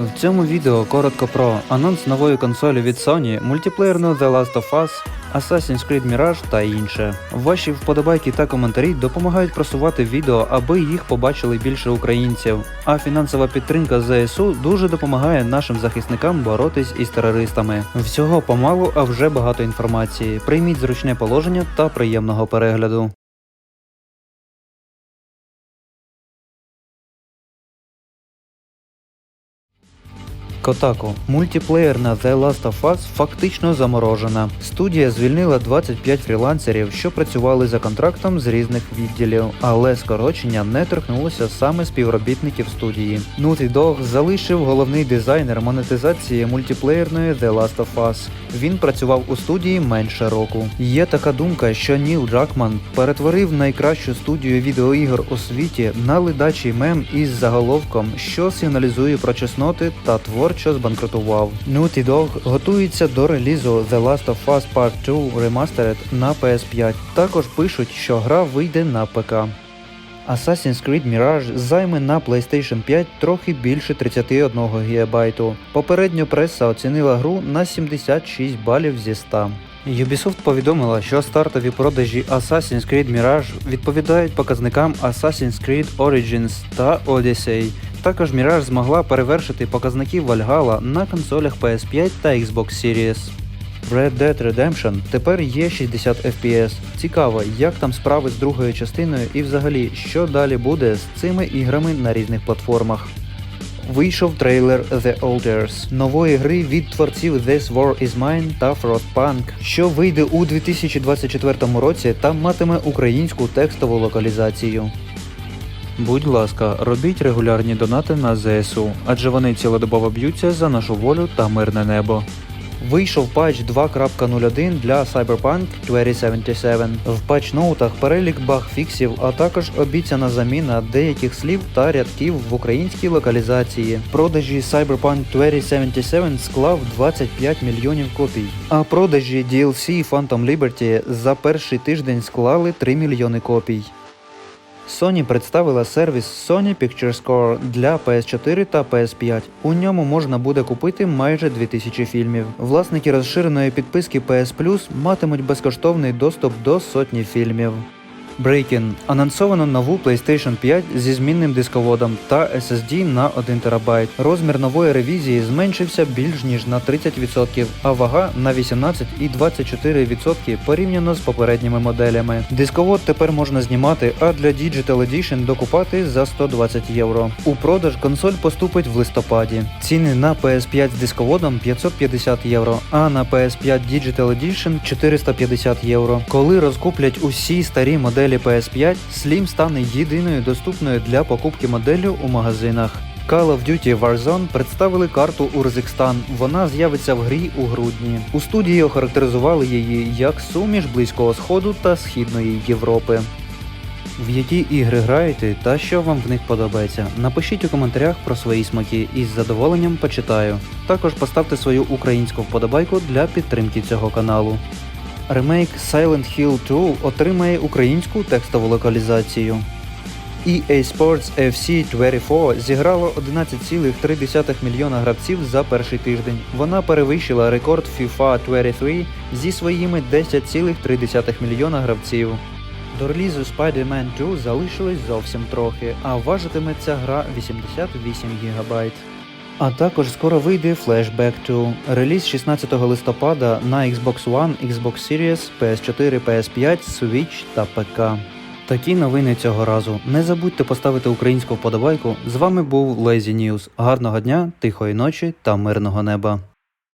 В цьому відео коротко про анонс нової консолі від Sony, мультиплеєрну The Last of Us, Assassin's Creed Mirage та інше. Ваші вподобайки та коментарі допомагають просувати відео, аби їх побачили більше українців. А фінансова підтримка ЗСУ дуже допомагає нашим захисникам боротись із терористами. Всього помалу, а вже багато інформації. Прийміть зручне положення та приємного перегляду. Котаку. Мультиплеєрна The Last of Us фактично заморожена. Студія звільнила 25 фрілансерів, що працювали за контрактом з різних відділів, але скорочення не торкнулося саме співробітників студії. Naughty Dog залишив головний дизайнер монетизації мультиплеєрної The Last of Us. Він працював у студії менше року. Є така думка, що Ніл Джакман перетворив найкращу студію відеоігр у світі на ледачий мем із заголовком, що сигналізує про чесноти та творчо збанкрутував. Naughty Dog готується до релізу The Last of Us Part 2 Remastered на PS5. Також пишуть, що гра вийде на ПК. Assassin's Creed Mirage займе на PlayStation 5 трохи більше 31 ГБ. Попередньо преса оцінила гру на 76 балів зі 100. Ubisoft повідомила, що стартові продажі Assassin's Creed Mirage відповідають показникам Assassin's Creed Origins та Odyssey. Також Mirage змогла перевершити показники Valhalla на консолях PS5 та Xbox Series. Red Dead Redemption тепер є 60 FPS. Цікаво, як там справи з другою частиною і взагалі, що далі буде з цими іграми на різних платформах. Вийшов трейлер The Alters нової гри від творців This War Is Mine та Frostpunk, що вийде у 2024 році та матиме українську текстову локалізацію. Будь ласка, робіть регулярні донати на ЗСУ, адже вони цілодобово б'ються за нашу волю та мирне небо. Вийшов патч 2.01 для Cyberpunk 2077. В патч-ноутах перелік баг-фіксів, а також обіцяна заміна деяких слів та рядків в українській локалізації. Продажі Cyberpunk 2077 склав 25 мільйонів копій, а продажі DLC Phantom Liberty за перший тиждень склали 3 мільйони копій. Sony представила сервіс Sony Picture Score для PS4 та PS5. У ньому можна буде купити майже 2000 фільмів. Власники розширеної підписки PS Plus матимуть безкоштовний доступ до сотні фільмів. Breaking. Анонсовано нову PlayStation 5 зі змінним дисководом та SSD на 1 ТБ. Розмір нової ревізії зменшився більш ніж на 30%, а вага на 18 і 24% порівняно з попередніми моделями. Дисковод тепер можна знімати, а для Digital Edition докупати за 120 євро. У продаж консоль поступить в листопаді. Ціни на PS5 з дисководом 550 євро, а на PS5 Digital Edition 450 євро. Коли розкуплять усі старі моделі PS5, Slim стане єдиною доступною для покупки моделлю у магазинах. Call of Duty Warzone представили карту Урзикстан. Вона з'явиться в грі у грудні. У студії охарактеризували її як суміш Близького Сходу та Східної Європи. В які ігри граєте та що вам в них подобається? Напишіть у коментарях про свої смаки і з задоволенням почитаю. Також поставте свою українську вподобайку для підтримки цього каналу. Ремейк Silent Hill 2 отримає українську текстову локалізацію. EA Sports FC 24 зіграло 11,3 мільйона гравців за перший тиждень. Вона перевищила рекорд FIFA 23 зі своїми 10,3 мільйона гравців. До релізу Spider-Man 2 залишилось зовсім трохи, а важитиме ця гра 88 ГБ. А також скоро вийде Flashback 2. Реліз 16 листопада на Xbox One, Xbox Series, PS4, PS5, Switch та ПК. Такі новини цього разу. Не забудьте поставити українську вподобайку. З вами був Lazy News. Гарного дня, тихої ночі та мирного неба.